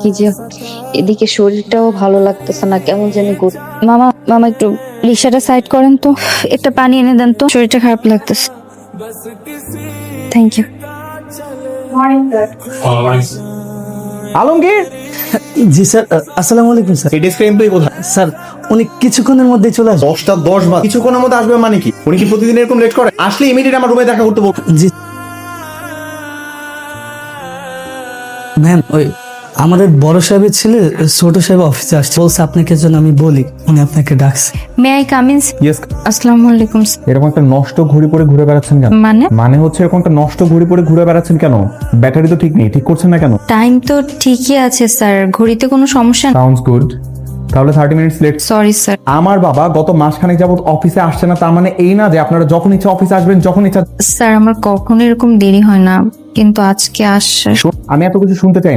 কি যে এদিকে শরীরটাও ভালো লাগতেছে না কেমন জানি মামা মামা একটু রিক্সাটা সাইড করেন তো একটা পানি এনে দেন তো শরীরটা খারাপ লাগতেছে। Thank you Alamgir? G sir আসসালামু আলাইকুম স্যার। এই ডেস্কের এমপ্লয়ি কোথায় স্যার উনি কিছুক্ষণের মধ্যেই চলে আসবে। দশটা দশ বার কিছুক্ষণের মধ্যে আসবে মানে কি? উনি কি প্রতিদিন এরকম লেট করে? আসলে ইমিডিয়েট আমার রুমে দেখা করতে বলব জি ম্যাম ওই আমাদের বড় সাহেবের ছেলে ছোট সাহেব অফিসে আসছে। বলছে আপনাকে যেন আমি বলি উনি আপনাকে ডাকছে। মে আই কামিন ইয়েস আসসালামু আলাইকুম এরকম একটা নষ্ট ঘড়ি পরে ঘুরে বেড়াচ্ছেন কেন? মানে? মানে হচ্ছে এরকম একটা নষ্ট ঘড়ি পরে ঘুরে বেড়াচ্ছেন কেন? ব্যাটারি তো ঠিক নেই ঠিক করছেন না কেন? টাইম তো ঠিকই আছে স্যার ঘড়িতে কোনো সমস্যা সাউন্ডস গুড তাহলে thirty minutes late sorry sir আমার বাবা গত মাসখানেক যাবত অফিসে আসছে না তার মানে এই না যে আপনারা যখন ইচ্ছা অফিসে আসবেন যখন ইচ্ছা স্যার আমার কখনো এরকম দেরি হয় না। কিন্তু আজকে আসছে আমি এত কিছু শুনতে চাই।